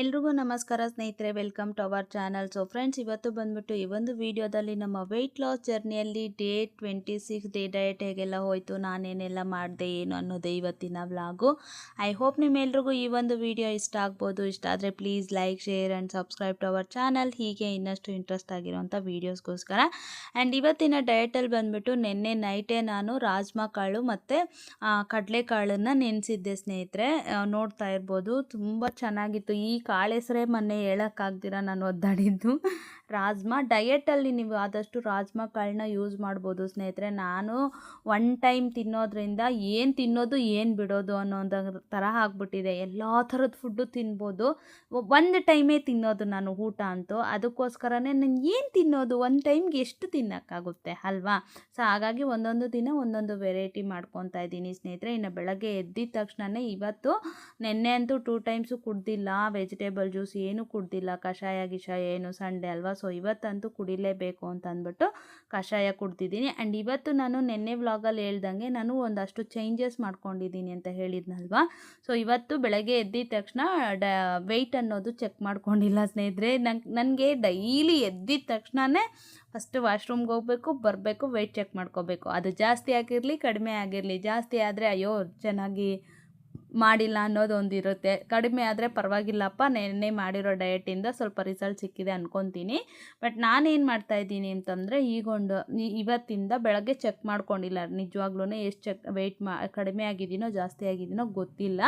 ಎಲ್ರಿಗೂ ನಮಸ್ಕಾರ ಸ್ನೇಹಿತರೆ welcome to our channel so friends ಇವತ್ತು ಬಂದ್ಬಿಟ್ಟು ಈ ಒಂದು ವಿಡಿಯೋದಲ್ಲಿ ನಮ್ಮ weight loss ಜರ್ನಿಯಲ್ಲಿ day twenty six day diet ಹೇಗೆಲ್ಲ ಹೋಯಿತು, ನಾನೇನೆಲ್ಲ ಮಾಡಿದೆ, ಏನು ಅನ್ನೋದೇ ಇವತ್ತಿನ ವ್ಲಾಗು ಐ ಹೋಪ್ ನಿಮ್ಮೆಲ್ರಿಗೂ ಈ ಒಂದು ವಿಡಿಯೋ ಇಷ್ಟ ಆಗ್ಬೋದು. ಇಷ್ಟ ಆದರೆ please like share and subscribe to our channel ಹೀಗೆ ಇನ್ನಷ್ಟು ಇಂಟ್ರೆಸ್ಟ್ ಆಗಿರುವಂಥ ವೀಡಿಯೋಸ್ಗೋಸ್ಕರ ಆ್ಯಂಡ್ ಇವತ್ತಿನ ಡಯಟಲ್ಲಿ ಬಂದ್ಬಿಟ್ಟು ನಿನ್ನೆ ನೈಟೇ ನಾನು ರಾಜ್ಮಾ ಕಾಳು ಮತ್ತು ಕಡಲೆಕಾಳನ್ನು ನೆನೆಸಿದ್ದೆ ಸ್ನೇಹಿತರೆ. ನೋಡ್ತಾ ಇರ್ಬೋದು. ತುಂಬ ಚೆನ್ನಾಗಿತ್ತು. ಈ ಕಾಳು ಮೊನ್ನೆ ಹೇಳೋಕ್ಕಾಗ್ದಿರ ನಾನು ಒದ್ದಾಡಿದ್ದು. ರಾಜ್ಮಾ ಡಯೆಟಲ್ಲಿ ನೀವು ಆದಷ್ಟು ರಾಜ್ಮಾ ಕಾಳನ್ನ ಯೂಸ್ ಮಾಡ್ಬೋದು ಸ್ನೇಹಿತರೆ. ನಾನು ಒನ್ ಟೈಮ್ ತಿನ್ನೋದ್ರಿಂದ ಏನು ತಿನ್ನೋದು, ಏನು ಬಿಡೋದು ಅನ್ನೋ ಒಂದು ಥರ ಆಗ್ಬಿಟ್ಟಿದೆ. ಎಲ್ಲ ಥರದ ಫುಡ್ಡು ತಿನ್ಬೋದು. ಒಂದು ಟೈಮೇ ತಿನ್ನೋದು ನಾನು ಊಟ ಅಂತೂ. ಅದಕ್ಕೋಸ್ಕರನೇ ನಾನು ಏನು ತಿನ್ನೋದು, ಒಂದು ಟೈಮ್ಗೆ ಎಷ್ಟು ತಿನ್ನೋಕ್ಕಾಗುತ್ತೆ ಅಲ್ವಾ? ಸೊ ಹಾಗಾಗಿ ಒಂದೊಂದು ದಿನ ಒಂದೊಂದು ವೆರೈಟಿ ಮಾಡ್ಕೊತಾ ಇದ್ದೀನಿ ಸ್ನೇಹಿತರೆ. ಇನ್ನು ಬೆಳಗ್ಗೆ ಎದ್ದಿದ ತಕ್ಷಣನೇ ಇವತ್ತು ನಿನ್ನೆ ಅಂತೂ ಟೂ ಟೈಮ್ಸು ಕುಡ್ದಿಲ್ಲ. ವೆಜಿಟೇಬಲ್ ಜ್ಯೂಸ್ ಏನೂ ಕುಡ್ದಿಲ್ಲ. ಕಷಾಯ, ಗಿಷಾಯ ಏನು ಸಂಡೆ ಅಲ್ವಾ? ಸೊ ಇವತ್ತಂತೂ ಕುಡಿಲೇಬೇಕು ಅಂತ ಅಂದ್ಬಿಟ್ಟು ಕಷಾಯ ಕುಡ್ತಿದ್ದೀನಿ. ಆ್ಯಂಡ್ ಇವತ್ತು ನಾನು ನಿನ್ನೆ ವ್ಲಾಗಲ್ಲಿ ಹೇಳ್ದಂಗೆ ನಾನು ಒಂದಷ್ಟು ಚೇಂಜಸ್ ಮಾಡ್ಕೊಂಡಿದ್ದೀನಿ ಅಂತ ಹೇಳಿದ್ನಲ್ವಾ? ಸೊ ಇವತ್ತು ಬೆಳಗ್ಗೆ ಎದ್ದಿದ ತಕ್ಷಣ ಡ ವೆಯ್ಟ್ ಅನ್ನೋದು ಚೆಕ್ ಮಾಡ್ಕೊಂಡಿಲ್ಲ ಸ್ನೇಹಿತರೆ. ನಂಗೆ ನನಗೆ ಡೈಲಿ ಎದ್ದಿದ ತಕ್ಷಣವೇ ಫಸ್ಟ್ ವಾಶ್ರೂಮ್ಗೆ ಹೋಗಬೇಕು, ಬರಬೇಕು ವೆಯ್ಟ್ ಚೆಕ್ ಮಾಡ್ಕೋಬೇಕು. ಅದು ಜಾಸ್ತಿ ಆಗಿರಲಿ ಕಡಿಮೆ ಆಗಿರಲಿ, ಜಾಸ್ತಿ ಆದರೆ ಅಯ್ಯೋ, ಚೆನ್ನಾಗಿ ಮಾಡಿಲ್ಲ ಅನ್ನೋದು ಒಂದು ಇರುತ್ತೆ. ಕಡಿಮೆ ಆದರೆ ಪರವಾಗಿಲ್ಲಪ್ಪ. ನೆನ್ನೆ ಮಾಡಿರೋ ಡಯಟಿಂದ ಸ್ವಲ್ಪ ರಿಸಲ್ಟ್ ಸಿಕ್ಕಿದೆ ಅಂದ್ಕೊತೀನಿ ಬಟ್ ನಾನೇನು ಮಾಡ್ತಾಯಿದ್ದೀನಿ ಅಂತಂದರೆ ಈಗೊಂದು ಈ- ಇವತ್ತಿಂದ ಬೆಳಗ್ಗೆ ಚೆಕ್ ಮಾಡ್ಕೊಂಡಿಲ್ಲ. ನಿಜವಾಗ್ಲೂ ಎಷ್ಟು ಚೆಕ್ ವೆಯ್ಟ್ ಮಾ, ಕಡಿಮೆ ಆಗಿದ್ದೀನೋ, ಜಾಸ್ತಿ ಆಗಿದ್ದೀನೋ ಗೊತ್ತಿಲ್ಲ.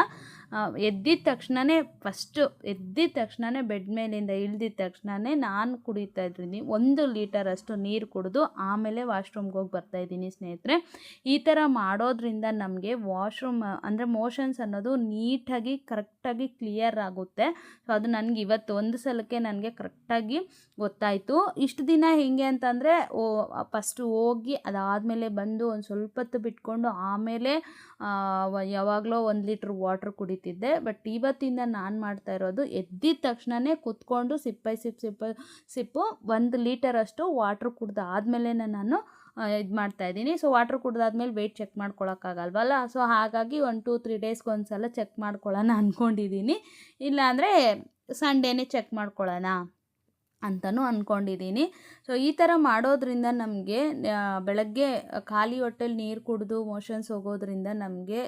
ಎದ್ದಿದ ತಕ್ಷಣವೇ ಫಸ್ಟು ಎದ್ದಿದ ತಕ್ಷಣವೇ ಬೆಡ್ ಮೇಲಿಂದ ಇಳ್ದಿದ ತಕ್ಷಣವೇ ನಾನು ಕುಡಿತಾ ಇದ್ದೀನಿ. ಒಂದು ಲೀಟರ್ ಅಷ್ಟು ನೀರು ಕುಡಿದು ಆಮೇಲೆ ವಾಶ್ರೂಮ್ಗೆ ಹೋಗಿ ಬರ್ತಾಯಿದ್ದೀನಿ ಸ್ನೇಹಿತರೆ. ಈ ಥರ ಮಾಡೋದ್ರಿಂದ ನಮಗೆ ವಾಶ್ರೂಮ್ ಅಂದರೆ ಮೋಷನ್ಸ್ ಅನ್ನೋದು ನೀಟಾಗಿ, ಕರೆಕ್ಟಾಗಿ ಕ್ಲಿಯರ್ ಆಗುತ್ತೆ. ಸೊ ಅದು ನನಗೆ ಇವತ್ತು ಒಂದು ಸಲಕ್ಕೆ ನನಗೆ ಕರೆಕ್ಟಾಗಿ ಗೊತ್ತಾಯಿತು. ಇಷ್ಟು ದಿನ ಹೇಗೆ ಅಂತಂದರೆ, ಓ, ಫಸ್ಟು ಹೋಗಿ ಅದಾದಮೇಲೆ ಬಂದು ಒಂದು ಸ್ವಲ್ಪ ಹೊತ್ತು ಬಿಟ್ಕೊಂಡು ಆಮೇಲೆ ಯಾವಾಗಲೋ ಒಂದು ಲೀಟ್ರ್ ವಾಟ್ರ್ ಕುಡಿತಿದ್ದೆ. ಬಟ್ ಇವತ್ತಿಂದ ನಾನು ಮಾಡ್ತಾ ಇರೋದು ಎದ್ದಿದ ತಕ್ಷಣವೇ ಕುತ್ಕೊಂಡು ಸಿಪ್ಪೈ, ಸಿಪ್ಪು, ಸಿಪ್ಪ, ಸಿಪ್ಪು ಒಂದು ಲೀಟರಷ್ಟು ವಾಟ್ರ್ ಕುಡ್ದು ಆದಮೇಲೆ ನಾನು ಇದು ಮಾಡ್ತಾ ಇದ್ದೀನಿ. ಸೊ ವಾಟ್ರ್ ಕುಡ್ದಾದ್ಮೇಲೆ ವೆಯ್ಟ್ ಚೆಕ್ ಮಾಡ್ಕೊಳಕ್ಕಾಗಲ್ವಲ್ಲ? ಸೊ ಹಾಗಾಗಿ ಒಂದು ಟೂ ತ್ರೀ ಡೇಸ್ಗೆ ಒಂದು ಸಲ ಚೆಕ್ ಮಾಡ್ಕೊಳ್ಳೋಣ ಅಂದ್ಕೊಂಡಿದ್ದೀನಿ ಇಲ್ಲಾಂದರೆ ಸಂಡೇನೇ ಚೆಕ್ ಮಾಡ್ಕೊಳ್ಳೋಣ ಅಂತಲೂ ಅಂದ್ಕೊಂಡಿದ್ದೀನಿ ಸೊ ಈ ಥರ ಮಾಡೋದ್ರಿಂದ ನಮಗೆ ಬೆಳಗ್ಗೆ ಖಾಲಿ ಹೊಟ್ಟೆಲಿ ನೀರು ಕುಡಿದು ಮೋಷನ್ಸ್ ಹೋಗೋದ್ರಿಂದ ನಮಗೆ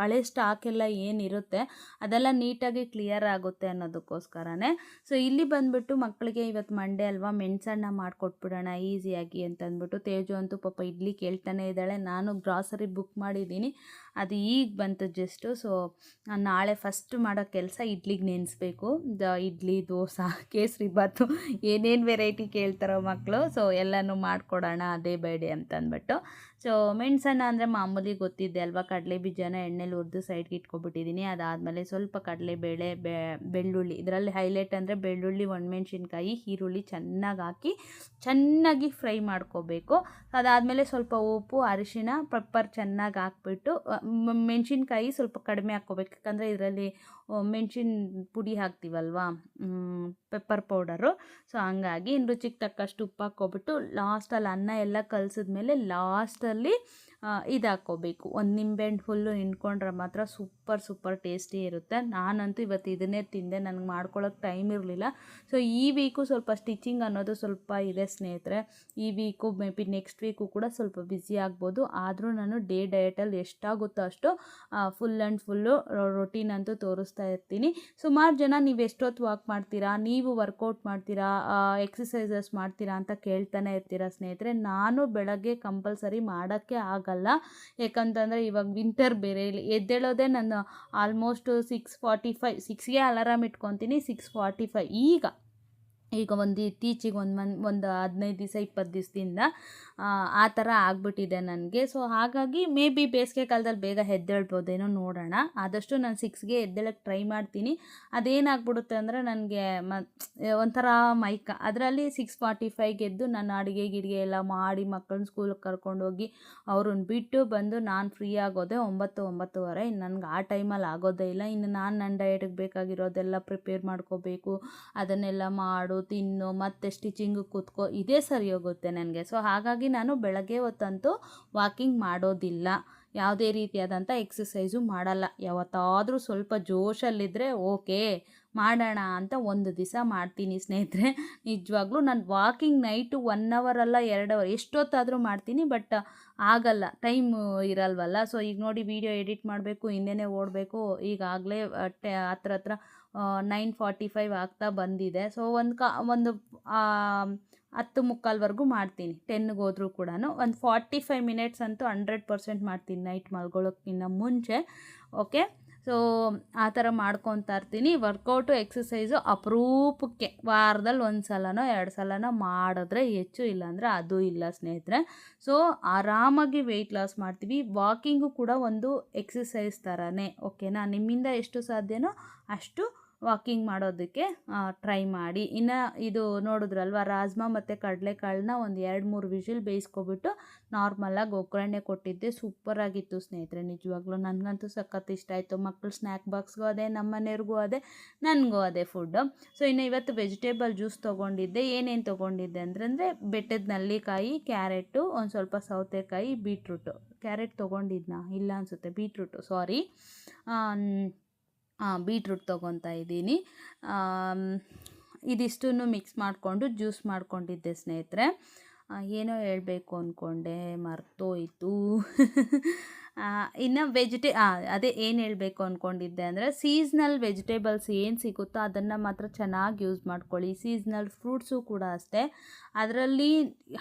ಹಳೆ ಸ್ಟಾಕ್ ಎಲ್ಲ ಏನಿರುತ್ತೆ, ಅದೆಲ್ಲ ನೀಟಾಗಿ ಕ್ಲಿಯರ್ ಆಗುತ್ತೆ ಅನ್ನೋದಕ್ಕೋಸ್ಕರನೇ. ಸೊ ಇಲ್ಲಿ ಬಂದುಬಿಟ್ಟು ಮಕ್ಕಳಿಗೆ ಇವತ್ತು ಮಂಡೆ ಅಲ್ವಾ ಮೆಣಸಣ್ಣ ಮಾಡಿಕೊಟ್ಬಿಡೋಣ ಈಸಿಯಾಗಿ ಅಂತಂದ್ಬಿಟ್ಟು ತೇಜು ಅಂತೂ ಪಾಪ ಇಡ್ಲಿ ಕೇಳ್ತಾನೆ ಇದ್ದಾಳೆ. ನಾನು ಗ್ರಾಸರಿ ಬುಕ್ ಮಾಡಿದ್ದೀನಿ. ಅದು ಈಗ ಬಂತು ಜಸ್ಟು ಸೊ ನಾಳೆ ಫಸ್ಟ್ ಮಾಡೋ ಕೆಲಸ ಇಡ್ಲಿಗೆ ನೆನೆಸ್ಬೇಕು. ದ ಇಡ್ಲಿ, ದೋಸೆ, ಕೇಸರಿ ಬಾತು ಏನೇನು ವೆರೈಟಿ ಕೇಳ್ತಾರೋ ಮಕ್ಕಳು ಸೊ ಎಲ್ಲನೂ ಮಾಡಿಕೊಡೋಣ ಡೇ ಬೈ ಅಂತ ಅಂದ್ಬಿಟ್ಟು ಸೊ ಮೆಣಸನ್ನ ಅಂದರೆ ಮಾಮೂಲಿ ಗೊತ್ತಿದ್ದೆ ಅಲ್ವಾ? ಕಡಲೆ ಬೀಜನ ಎಣ್ಣೆಲಿ ಹುರಿದು ಸೈಡ್ಗೆ ಇಟ್ಕೊಬಿಟ್ಟಿದ್ದೀನಿ ಅದಾದಮೇಲೆ ಸ್ವಲ್ಪ ಕಡಲೆಬೇಳೆ, ಬೆ, ಬೆಳ್ಳುಳ್ಳಿ. ಇದರಲ್ಲಿ ಹೈಲೈಟ್ ಅಂದರೆ ಬೆಳ್ಳುಳ್ಳಿ, ಒಣಮೆಣ್ಸಿನ್ಕಾಯಿ, ಈರುಳ್ಳಿ ಚೆನ್ನಾಗಿ ಹಾಕಿ ಚೆನ್ನಾಗಿ ಫ್ರೈ ಮಾಡ್ಕೋಬೇಕು. ಅದಾದಮೇಲೆ ಸ್ವಲ್ಪ ಉಪ್ಪು ಅರಿಶಿನ ಪೆಪ್ಪರ್ ಚೆನ್ನಾಗಿ ಹಾಕ್ಬಿಟ್ಟು ಮೆಣಸಿನ್ಕಾಯಿ ಸ್ವಲ್ಪ ಕಡಿಮೆ ಹಾಕ್ಕೋಬೇಕು. ಯಾಕಂದರೆ ಇದರಲ್ಲಿ ಮೆಣಸಿನ ಪುಡಿ ಹಾಕ್ತೀವಲ್ವಾ? Pepper powder. ಸೊ, ಹಂಗಾಗಿ ರುಚಿಗೆ ತಕ್ಕಷ್ಟು ಉಪ್ಪು ಹಾಕ್ಕೊಬಿಟ್ಟು, ಲಾಸ್ಟಲ್ಲಿ ಅನ್ನ ಎಲ್ಲ ಕಲಸಿದ್ಮೇಲೆ ಲಾಸ್ಟಲ್ಲಿ ಇದು ಹಾಕ್ಕೋಬೇಕು ಒಂದು ನಿಂಬೆಹಣ್ಣು ಫುಲ್ಲು ಹಿಂಡ್ಕೊಂಡ್ರೆ ಮಾತ್ರ ಸೂಪರ್ ಸೂಪರ್ ಟೇಸ್ಟಿ ಇರುತ್ತೆ. ನಾನಂತೂ ಇವತ್ತು ಇದನ್ನೇ ತಿಂದೆ, ನನಗೆ ಮಾಡ್ಕೊಳ್ಳೋಕೆ ಟೈಮ್ ಇರಲಿಲ್ಲ. ಸೊ ಈ ವೀಕು ಸ್ವಲ್ಪ ಸ್ಟಿಚಿಂಗ್ ಅನ್ನೋದು ಸ್ವಲ್ಪ ಇದೆ ಸ್ನೇಹಿತರೆ. ಈ week may be next week ಕೂಡ ಸ್ವಲ್ಪ ಬ್ಯುಸಿ ಆಗ್ಬೋದು. ಆದರೂ ನಾನು ಡೇ ಡಯಟಲ್ಲಿ ಎಷ್ಟಾಗುತ್ತೋ ಅಷ್ಟು ಫುಲ್ ಆ್ಯಂಡ್ ಫುಲ್ಲು ರೊಟೀನ್ ಅಂತೂ ತೋರಿಸ್ತಾ ಇರ್ತೀನಿ. ಸುಮಾರು ಜನ ನೀವು ಎಷ್ಟೊತ್ತು ವಾಕ್ ಮಾಡ್ತೀರಾ? ನೀವು ವರ್ಕೌಟ್ ಮಾಡ್ತೀರಾ? ಎಕ್ಸಸೈಸಸ್ ಮಾಡ್ತೀರಾ ಅಂತ ಕೇಳ್ತಾನೆ ಇರ್ತೀರಾ ಸ್ನೇಹಿತರೆ? ನಾನು ಬೆಳಗ್ಗೆ ಕಂಪಲ್ಸರಿ ಮಾಡೋಕ್ಕೆ ಆಗಲ್ಲ. ಯಾಕಂತಂದರೆ ಇವಾಗ ವಿಂಟರ್ ಬೇರೆ, ಇಲ್ಲಿ ಎದ್ದೇಳೋದೇ ನಾನು ಆಲ್ಮೋಸ್ಟ್ ಸಿಕ್ಸ್ ಫಾರ್ಟಿ ಫೈವ್ ಸಿಕ್ಸ್ಗೆ ಅಲಾರಾಮ್ ಇಟ್ಕೊತೀನಿ ಸಿಕ್ಸ್ ಫಾರ್ಟಿ ಫೈವ್ ಈಗ. ಈಗ ಒಂದು ಇತ್ತೀಚೆಗೆ ಒಂದು ಮನ್, ಒಂದು ಹದಿನೈದು ದಿವಸ, ಇಪ್ಪತ್ತು ದಿವಸದಿಂದ, ಆ ಥರ ಆಗಿಬಿಟ್ಟಿದೆ ನನಗೆ. ಸೊ ಹಾಗಾಗಿ ಮೇ ಬಿ ಬೇಸಿಗೆ ಕಾಲದಲ್ಲಿ ಬೇಗ ಎದ್ದೇಳ್ಬೋದೇನೋ ನೋಡೋಣ. ಆದಷ್ಟು ನಾನು ಸಿಕ್ಸ್ಗೆ ಎದ್ದೇಳಕ್ಕೆ ಟ್ರೈ ಮಾಡ್ತೀನಿ. ಅದೇನಾಗ್ಬಿಡುತ್ತೆ ಅಂದರೆ ನನಗೆ ಮ, ಒಂಥರ ಮೈಕ. ಅದರಲ್ಲಿ ಸಿಕ್ಸ್ ಫಾರ್ಟಿ ಫೈವ್ಗೆ ಎದ್ದು ನಾನು ಅಡುಗೆ ಗಿಡಿಗೆ ಎಲ್ಲ ಮಾಡಿ ಮಕ್ಕಳನ್ನ ಸ್ಕೂಲಿಗೆ ಕರ್ಕೊಂಡೋಗಿ ಅವ್ರನ್ನ ಬಿಟ್ಟು ಬಂದು ನಾನು ಫ್ರೀ ಆಗೋದೆ ಒಂಬತ್ತು, ಒಂಬತ್ತುವರೆ. ಇನ್ನು ನನಗೆ ಆ ಟೈಮಲ್ಲಿ ಆಗೋದೇ ಇಲ್ಲ. ಇನ್ನು ನಾನು ನನ್ನ ಡಯಟಿಗೆ ಬೇಕಾಗಿರೋದೆಲ್ಲ ಪ್ರಿಪೇರ್ ಮಾಡ್ಕೋಬೇಕು. ಅದನ್ನೆಲ್ಲ ಮಾಡು ತಿನ್ನು, ಮತ್ತೆ ಸ್ಟಿಚಿಂಗು ಕೂತ್ಕೋ, ಇದೇ ಸರಿ ಹೋಗುತ್ತೆ ನನಗೆ. ಸೊ ಹಾಗಾಗಿ ನಾನು ಬೆಳಗ್ಗೆ ಹೊತ್ತಂತೂ ವಾಕಿಂಗ್ ಮಾಡೋದಿಲ್ಲ. ಯಾವುದೇ ರೀತಿಯಾದಂಥ ಎಕ್ಸಸೈಸು ಮಾಡಲ್ಲ. ಯಾವತ್ತಾದರೂ ಸ್ವಲ್ಪ ಜೋಶಲ್ಲಿದ್ದರೆ ಓಕೆ, ಮಾಡೋಣ ಅಂತ ಒಂದು ದಿವಸ ಮಾಡ್ತೀನಿ ಸ್ನೇಹಿತರೆ. ನಿಜವಾಗ್ಲೂ ನಾನು ವಾಕಿಂಗ್ ನೈಟು ಒನ್ ಅಲ್ಲ, ಎರಡು ಅವರ್ ಎಷ್ಟೊತ್ತಾದರೂ ಮಾಡ್ತೀನಿ ಬಟ್ ಆಗಲ್ಲ. ಟೈಮ್ ಇರಲ್ವಲ್ಲ. ಸೊ ಈಗ ನೋಡಿ ವಿಡಿಯೋ ಎಡಿಟ್ ಮಾಡಬೇಕು, ಇನ್ನೇನೆ ಓಡಬೇಕು, ಈಗಾಗಲೇ ಟೆ, ಹತ್ರ ಹತ್ರ ನೈನ್ ಫಾರ್ಟಿ ಫೈವ್ ಆಗ್ತಾ ಬಂದಿದೆ. ಸೊ ಒಂದು ಕಾ, ಒಂದು ಹತ್ತು ಮುಕ್ಕಾಲ್ವರೆಗೂ ಮಾಡ್ತೀನಿ. ಟೆನ್ಗೆ ಹೋದರೂ ಕೂಡ ಒಂದು ಫಾರ್ಟಿ ಫೈವ್ ಮಿನಿಟ್ಸ್ ಅಂತೂ ಹಂಡ್ರೆಡ್ ಪರ್ಸೆಂಟ್ ಮಾಡ್ತೀನಿ ನೈಟ್ ಮಲ್ಕೊಳ್ಳೋಕ್ಕಿಂತ ಮುಂಚೆ. ಓಕೆ ಸೊ ಆ ಥರ ಮಾಡ್ಕೊತಾ ಇರ್ತೀನಿ. ವರ್ಕೌಟು ಎಕ್ಸಸೈಸು ಅಪರೂಪಕ್ಕೆ. ವಾರದಲ್ಲಿ ಒಂದು ಸಲನೋ, ಎರಡು ಸಲನೋ ಮಾಡಿದ್ರೆ ಹೆಚ್ಚು ಇಲ್ಲಾಂದರೆ ಅದು ಇಲ್ಲ ಸ್ನೇಹಿತರೆ. ಸೊ ಆರಾಮಾಗಿ ವೆಯ್ಟ್ ಲಾಸ್ ಮಾಡ್ತೀವಿ. ವಾಕಿಂಗು ಕೂಡ ಒಂದು ಎಕ್ಸಸೈಸ್ ಥರನೇ. ಓಕೆನಾ ನಿಮ್ಮಿಂದ ಎಷ್ಟು ಸಾಧ್ಯನೋ ಅಷ್ಟು ವಾಕಿಂಗ್ ಮಾಡೋದಕ್ಕೆ ಟ್ರೈ ಮಾಡಿ. ಇನ್ನು ಇದು ನೋಡಿದ್ರಲ್ವ, ರಾಜ್ಮಾ ಮತ್ತು ಕಡಲೆಕಾಳನ್ನ ಒಂದು ಎರಡು ಮೂರು ವಿಷಿಲ್ ಬೇಯಿಸ್ಕೊಬಿಟ್ಟು ನಾರ್ಮಲಾಗಿ ಒಗ್ಗರಣೆ ಕೊಟ್ಟಿದ್ದೆ. ಸೂಪರಾಗಿತ್ತು ಸ್ನೇಹಿತರೆ, ನಿಜವಾಗ್ಲೂ ನನಗಂತೂ ಸಖತ್ ಇಷ್ಟ ಆಯಿತು. ಮಕ್ಕಳು ಸ್ನ್ಯಾಕ್ ಬಾಕ್ಸ್ಗೂ ಅದೇ ನಮ್ಮ ಮನೆಯವ್ರಿಗೂ ಅದೇ, ನನಗೂ ಅದೇ ಫುಡ್ಡು ಸೊ ಇನ್ನು ಇವತ್ತು ವೆಜಿಟೇಬಲ್ ಜ್ಯೂಸ್ ತೊಗೊಂಡಿದ್ದೆ. ಏನೇನು ತೊಗೊಂಡಿದ್ದೆ ಅಂದರೆ ಬೆಟ್ಟದ ನಲ್ಲಿಕಾಯಿ ಕ್ಯಾರೆಟು ಒಂದು ಸ್ವಲ್ಪ ಸೌತೆಕಾಯಿ ಬೀಟ್ರೂಟು ಕ್ಯಾರೆಟ್ ತೊಗೊಂಡಿದ್ನಾ? ಇಲ್ಲ ಅನಿಸುತ್ತೆ ಬೀಟ್ರೂಟು ಸಾರಿ ಬೀಟ್ರೂಟ್ ತೊಗೊತಾ ಇದ್ದೀನಿ. ಇದಿಷ್ಟನ್ನು ಮಿಕ್ಸ್ ಮಾಡಿಕೊಂಡು ಜ್ಯೂಸ್ ಮಾಡಿಕೊಂಡಿದ್ದೆ ಸ್ನೇಹಿತರೆ. ಏನೋ ಹೇಳಬೇಕು ಅಂದ್ಕೊಂಡೆ ಮರ್ತೋಯ್ತು. ಇನ್ನು ವೆಜಿಟೇ ಅದೇ ಏನು ಹೇಳಬೇಕು ಅಂದ್ಕೊಂಡಿದ್ದೆ ಅಂದರೆ ಸೀಸ್ನಲ್ ವೆಜಿಟೇಬಲ್ಸ್ ಏನು ಸಿಗುತ್ತೋ ಅದನ್ನು ಮಾತ್ರ ಚೆನ್ನಾಗಿ ಯೂಸ್ ಮಾಡ್ಕೊಳ್ಳಿ. ಸೀಸ್ನಲ್ ಫ್ರೂಟ್ಸು ಕೂಡ ಅಷ್ಟೇ. ಅದರಲ್ಲಿ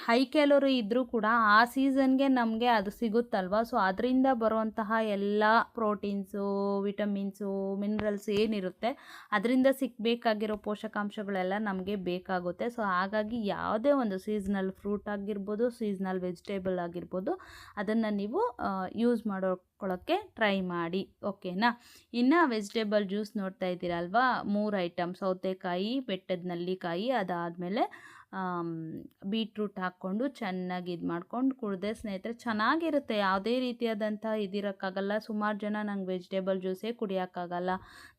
ಹೈ ಕ್ಯಾಲೋರಿ ಇದ್ದರೂ ಕೂಡ ಆ ಸೀಸನ್ಗೆ ನಮಗೆ ಅದು ಸಿಗುತ್ತಲ್ವ? ಸೊ ಅದರಿಂದ ಬರುವಂತಹ ಎಲ್ಲ ಪ್ರೋಟೀನ್ಸು ವಿಟಮಿನ್ಸು ಮಿನರಲ್ಸ್ ಏನಿರುತ್ತೆ, ಅದರಿಂದ ಸಿಗಬೇಕಾಗಿರೋ ಪೋಷಕಾಂಶಗಳೆಲ್ಲ ನಮಗೆ ಬೇಕಾಗುತ್ತೆ. ಸೊ ಹಾಗಾಗಿ ಯಾವುದೇ ಒಂದು ಸೀಸ್ನಲ್ ಫ್ರೂಟ್ ಆಗಿರ್ಬೋದು ಸೀಸ್ನಲ್ ವೆಜಿಟೇಬಲ್ ಆಗಿರ್ಬೋದು, ಅದನ್ನು ನೀವು ಯೂಸ್ ಮಾಡ್ಕೊಳ್ಳೋಕ್ಕೆ ಟ್ರೈ ಮಾಡಿ ಓಕೆನಾ ಇನ್ನು ವೆಜಿಟೇಬಲ್ ಜ್ಯೂಸ್ ನೋಡ್ತಾ ಇದ್ದೀರಲ್ವಾ? ಮೂರು ಐಟಮ್ ಸೌತೆಕಾಯಿ, ಬೆಟ್ಟದ ನಲ್ಲಿಕಾಯಿ ಅದಾದಮೇಲೆ ಬೀಟ್ರೂಟ್ ಹಾಕ್ಕೊಂಡು ಚೆನ್ನಾಗಿ ಇದು ಮಾಡ್ಕೊಂಡು ಕುಡಿದೆ ಸ್ನೇಹಿತರೆ, ಚೆನ್ನಾಗಿರುತ್ತೆ. ಯಾವುದೇ ರೀತಿಯಾದಂಥ ಇದಿರೋಕ್ಕಾಗಲ್ಲ. ಸುಮಾರು ಜನ ನಂಗೆ ವೆಜಿಟೇಬಲ್ ಜ್ಯೂಸೇ ಕುಡಿಯೋಕ್ಕಾಗಲ್ಲ.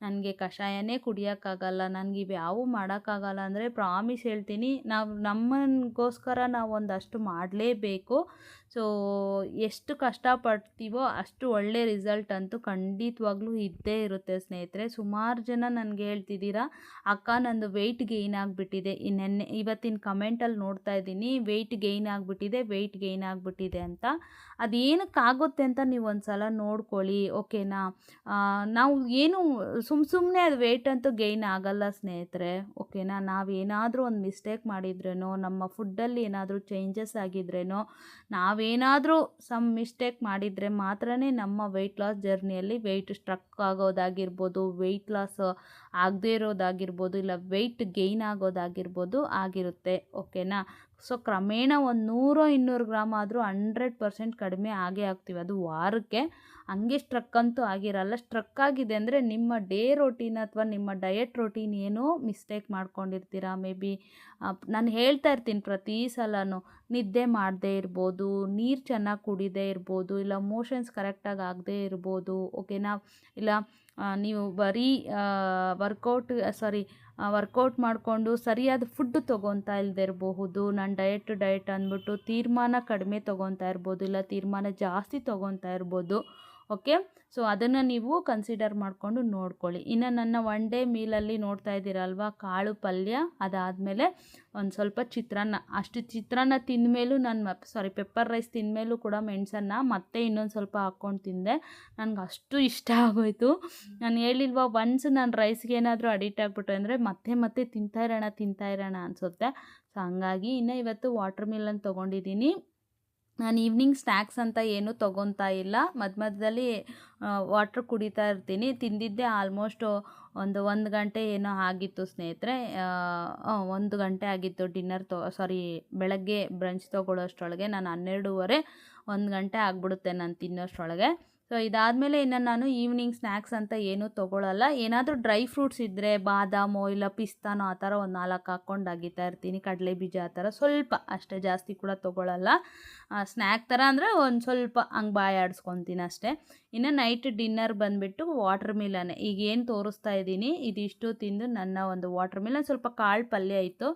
ನನಗೆ ಕಷಾಯನೇ ಕುಡಿಯೋಕ್ಕಾಗಲ್ಲ. ನನಗೆ ಇವು ಯಾವೂ ಮಾಡೋಕ್ಕಾಗಲ್ಲ ಅಂದರೆ ಪ್ರಾಮಿಸ್ ಹೇಳ್ತೀನಿ. ನಾವು ನಮ್ಮಗೋಸ್ಕರ ನಾವು ಒಂದಷ್ಟು ಮಾಡಲೇಬೇಕು. ಸೊ, ಎಷ್ಟು ಕಷ್ಟಪಡ್ತೀವೋ ಅಷ್ಟು ಒಳ್ಳೆ ರಿಸಲ್ಟ್ ಅಂತೂ ಖಂಡಿತವಾಗ್ಲೂ ಇದ್ದೇ ಇರುತ್ತೆ ಸ್ನೇಹಿತರೆ. ಸುಮಾರು ಜನ ನನಗೆ ಹೇಳ್ತಿದ್ದೀರಾ, ಅಕ್ಕ ನಂದು ವೆಯ್ಟ್ ಗೇಯ್ನ್ ಆಗಿಬಿಟ್ಟಿದೆ. ನೆನ್ನೆ ಇವತ್ತಿನ ಕಮೆಂಟಲ್ಲಿ ನೋಡ್ತಾ ಇದ್ದೀನಿ. ವೆಯ್ಟ್ ಗೈನ್ ಆಗಿಬಿಟ್ಟಿದೆ ವೆಯ್ಟ್ ಗೈನ್ ಆಗಿಬಿಟ್ಟಿದೆ ಅಂತ. ಅದೇನಕ್ಕಾಗುತ್ತೆ ಅಂತ ನೀವು ಒಂದು ಸಲ ನೋಡ್ಕೊಳ್ಳಿ ಓಕೆನಾ ನಾವು ಏನು ಸುಮ್ಮ ಸುಮ್ಮನೆ ಅದು ವೆಯ್ಟ್ ಅಂತೂ ಗೈನ್ ಆಗಲ್ಲ ಸ್ನೇಹಿತರೆ ಓಕೆನಾ ನಾವೇನಾದರೂ ಒಂದು ಮಿಸ್ಟೇಕ್ ಮಾಡಿದ್ರೇನೋ, ನಮ್ಮ ಫುಡ್ಡಲ್ಲಿ ಏನಾದರೂ ಚೇಂಜಸ್ ಆಗಿದ್ರೇನೋ, ನಾವೇನಾದರೂ ಸಮ್ ಮಿಸ್ಟೇಕ್ ಮಾಡಿದರೆ ಮಾತ್ರನೇ ನಮ್ಮ ವೆಯ್ಟ್ ಲಾಸ್ ಜರ್ನಿಯಲ್ಲಿ ವೆಯ್ಟ್ ಸ್ಟ್ರಕ್ ಆಗೋದಾಗಿರ್ಬೋದು ವೆಯ್ಟ್ ಲಾಸ್ ಆಗದೇ ಇರೋದಾಗಿರ್ಬೋದು, ಇಲ್ಲ ವೆಯ್ಟ್ ಗೇಯ್ನ್ ಆಗೋದಾಗಿರ್ಬೋದು, ಆಗಿರುತ್ತೆ. ಓಕೆನಾ ಸೊ ಕ್ರಮೇಣ ಒಂದು ನೂರು ಇನ್ನೂರು ಗ್ರಾಮ್ ಆದರೂ ಹಂಡ್ರೆಡ್ ಪರ್ಸೆಂಟ್ ಕಡಿಮೆ ಆಗೇ ಆಗ್ತೀವಿ. ಅದು ವಾರಕ್ಕೆ. ಹಂಗೆ ಸ್ಟ್ರಕ್ ಅಂತೂ ಆಗಿರಲ್ಲ. ಸ್ಟ್ರಕ್ ಆಗಿದೆ ಅಂದರೆ ನಿಮ್ಮ ಡೇ ರೊಟೀನ್ ಅಥವಾ ನಿಮ್ಮ ಡಯಟ್ ರೊಟೀನ್ ಏನೋ ಮಿಸ್ಟೇಕ್ ಮಾಡ್ಕೊಂಡಿರ್ತೀರಾ ಮೇ ಬಿ. ನಾನು ಹೇಳ್ತಾ ಇರ್ತೀನಿ ಪ್ರತಿ ಸಲನೂ. ನಿದ್ದೆ ಮಾಡದೇ ಇರ್ಬೋದು, ನೀರು ಚೆನ್ನಾಗಿ ಕುಡಿದೇ ಇರ್ಬೋದು, ಇಲ್ಲ ಮೋಷನ್ಸ್ ಕರೆಕ್ಟಾಗಿ ಆಗದೇ ಇರ್ಬೋದು, ಓಕೆನಾ? ಇಲ್ಲ ನೀವು ಬರೀ ವರ್ಕೌಟ್ ಸಾರಿ ವರ್ಕೌಟ್ ಮಾಡಿಕೊಂಡು ಸರಿಯಾದ ಫುಡ್ ತೊಗೊತಾ ಇಲ್ಲದೆ ಇರಬಹುದು ನಾನು ಡಯಟ್ ಡಯಟ್ ಅಂದ್ಬಿಟ್ಟು ತೀರ್ಮಾನ ಕಡಿಮೆ ತೊಗೊತಾ ಇರ್ಬೋದು ಇಲ್ಲ ತೀರ್ಮಾನ ಜಾಸ್ತಿ ತೊಗೊತಾ ಇರ್ಬೋದು ಓಕೆ ಸೊ ಅದನ್ನು ನೀವು ಕನ್ಸಿಡರ್ ಮಾಡಿಕೊಂಡು ನೋಡ್ಕೊಳ್ಳಿ. ಇನ್ನು ನನ್ನ ಒನ್ ಡೇ ಮೀಲಲ್ಲಿ ನೋಡ್ತಾ ಇದ್ದೀರಲ್ವಾ? ಕಾಳು ಪಲ್ಯ, ಅದಾದಮೇಲೆ ಒಂದು ಸ್ವಲ್ಪ ಚಿತ್ರಾನ್ನ. ಅಷ್ಟು ಚಿತ್ರಾನ್ನ ತಿಂದಮೇಲೂ ನಾನು ಸಾರಿ ಪೆಪ್ಪರ್ ರೈಸ್ ತಿಂದಮೇಲೂ ಕೂಡ ಮೆಣಸನ್ನು ಮತ್ತೆ ಇನ್ನೊಂದು ಸ್ವಲ್ಪ ಹಾಕ್ಕೊಂಡು ತಿಂದೆ. ನನಗೆ ಅಷ್ಟು ಇಷ್ಟ ಆಗೋಯಿತು. ನಾನು ಹೇಳಿಲ್ವಾ ಒನ್ಸ್ ನಾನು ರೈಸ್ಗೆ ಏನಾದರೂ ಅಡಿಕ್ಟ್ ಆಗಿಬಿಟ್ಟು ಅಂದರೆ ಮತ್ತೆ ಮತ್ತೆ ತಿಂತಾ ಇರೋಣ ತಿಂತಾ ಇರೋಣ ಅನಿಸುತ್ತೆ. ಸೊ ಹಂಗಾಗಿ ಇನ್ನು ಇವತ್ತು ವಾಟರ್ ಮಿಲನ್ ತೊಗೊಂಡಿದ್ದೀನಿ. ನಾನು ಈವ್ನಿಂಗ್ ಸ್ನ್ಯಾಕ್ಸ್ ಅಂತ ಏನೂ ತೊಗೊತಾ ಇಲ್ಲ. ಮಧ್ಯ ಮಧ್ಯದಲ್ಲಿ ವಾಟ್ರ್ ಕುಡಿತಾ ಇರ್ತೀನಿ. ತಿಂದಿದ್ದೆ ಆಲ್ಮೋಸ್ಟ್ ಒಂದು ಒಂದು ಗಂಟೆ ಏನೋ ಆಗಿತ್ತು ಸ್ನೇಹಿತರೆ. ಒಂದು ಗಂಟೆ ಆಗಿತ್ತು ಡಿನ್ನರ್ ತೊ ಸಾರಿ ಬೆಳಗ್ಗೆ ಬ್ರಂಚ್ ತೊಗೊಳ್ಳೋಷ್ಟರೊಳಗೆ ನಾನು ಹನ್ನೆರಡೂವರೆ, ಒಂದು ಗಂಟೆ ಆಗಿಬಿಡುತ್ತೆ ನಾನು ತಿನ್ನೋಷ್ಟರೊಳಗೆ. ಸೊ ಇದಾದಮೇಲೆ ಇನ್ನು ನಾನು ಈವ್ನಿಂಗ್ ಸ್ನ್ಯಾಕ್ಸ್ ಅಂತ ಏನೂ ತೊಗೊಳಲ್ಲ. ಏನಾದರೂ ಡ್ರೈ ಫ್ರೂಟ್ಸ್ ಇದ್ದರೆ ಬಾದಾಮೋ ಇಲ್ಲ ಪಿಸ್ತಾನೋ ಆ ಥರ ಒಂದು ನಾಲ್ಕು ಹಾಕ್ಕೊಂಡು ಅಗಿತಾ ಇರ್ತೀನಿ. ಕಡಲೆ ಬೀಜ ಆ ಥರ ಸ್ವಲ್ಪ ಅಷ್ಟೇ, ಜಾಸ್ತಿ ಕೂಡ ತೊಗೊಳಲ್ಲ. ಸ್ನ್ಯಾಕ್ ಥರ ಅಂದರೆ ಒಂದು ಸ್ವಲ್ಪ ಹಂಗೆ ಬಾಯಿ ಆಡಿಸ್ಕೊತೀನಿ ಅಷ್ಟೇ. ಇನ್ನು ನೈಟ್ ಡಿನ್ನರ್ ಬಂದುಬಿಟ್ಟು ವಾಟರ್ ಮಿಲನ್ ಈಗ ಏನು ತೋರಿಸ್ತಾ ಇದ್ದೀನಿ, ಇದಿಷ್ಟು ತಿಂದು ನನ್ನ ಒಂದು ವಾಟರ್ ಮಿಲನ್ ಸ್ವಲ್ಪ ಕಾಳು ಪಲ್ಯ ಇತ್ತು.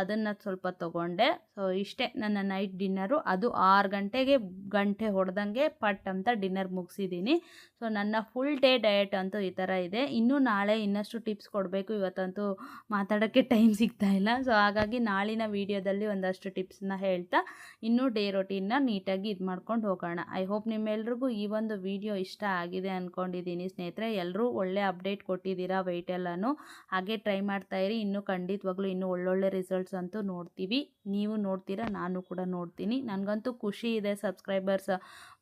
ಅದನ್ನು ಸ್ವಲ್ಪ ತೊಗೊಂಡೆ. ಸೊ ಇಷ್ಟೇ ನನ್ನ ನೈಟ್ ಡಿನ್ನರು ಅದು ಆರು ಗಂಟೆಗೆ ಗಂಟೆ ಹೊಡೆದಂಗೆ ಪಟ್ ಅಂತ ಡಿನ್ನರ್ ಮುಗಿಸಿದ್ದೀನಿ ಸೊ ನನ್ನ ಫುಲ್ ಡೇ ಡಯಟ್ ಅಂತೂ ಈ ಥರ ಇದೆ. ಇನ್ನೂ ನಾಳೆ ಇನ್ನಷ್ಟು ಟಿಪ್ಸ್ ಕೊಡಬೇಕು. ಇವತ್ತಂತೂ ಮಾತಾಡೋಕ್ಕೆ ಟೈಮ್ ಸಿಗ್ತಾ ಇಲ್ಲ. ಸೊ ಹಾಗಾಗಿ ನಾಳಿನ ವೀಡಿಯೋದಲ್ಲಿ ಒಂದಷ್ಟು ಟಿಪ್ಸ್ನ ಹೇಳ್ತಾ ಇನ್ನೂ ಡೇ ರೊಟೀನ್ನ ನೀಟಾಗಿ ಇದು ಮಾಡ್ಕೊಂಡು ಹೋಗೋಣ. ಐ ಹೋಪ್ ನಿಮ್ಮೆಲ್ರಿಗೂ ಈ ಒಂದು ವಿಡಿಯೋ ಇಷ್ಟ ಆಗಿದೆ ಅಂದ್ಕೊಂಡಿದ್ದೀನಿ ಸ್ನೇಹಿತರೆ. ಎಲ್ಲರೂ ಒಳ್ಳೆ ಅಪ್ಡೇಟ್ ಕೊಟ್ಟಿದ್ದೀರಾ ವೆಯ್ಟ್ ಎಲ್ಲನೂ. ಹಾಗೆ ಟ್ರೈ ಮಾಡ್ತಾಯಿರಿ ಇನ್ನೂ ಖಂಡಿತವಾಗ್ಲೂ ಇನ್ನೂ ಒಳ್ಳೊಳ್ಳೆ ರಿಸಲ್ಟ್ಸ್ ಅಂತೂ ನೋಡ್ತೀವಿ. ನೀವು ನೋಡ್ತೀರಾ, ನಾನು ಕೂಡ ನೋಡ್ತೀನಿ. ನನಗಂತೂ ಖುಷಿ ಇದೆ ಸಬ್ಸ್ಕ್ರೈಬರ್ಸ್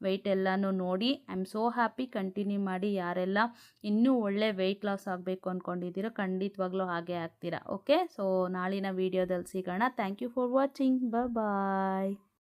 ವೆಯ್ಟ್ ಎಲ್ಲನೂ ನೋಡಿ. I am so happy. Continue ಮಾಡಿ ಯಾರೆಲ್ಲ ಇನ್ನೂ ಒಳ್ಳೆ ವೆಯ್ಟ್ ಲಾಸ್ ಆಗಬೇಕು ಅಂದ್ಕೊಂಡಿದ್ದೀರೋ ಖಂಡಿತವಾಗ್ಲೂ ಹಾಗೆ ಆಗ್ತೀರಾ. ಓಕೆ? ಸೊ ನಾಳಿನ ವೀಡಿಯೋದಲ್ಲಿ ಸಿಗೋಣ. Thank you for watching. Bye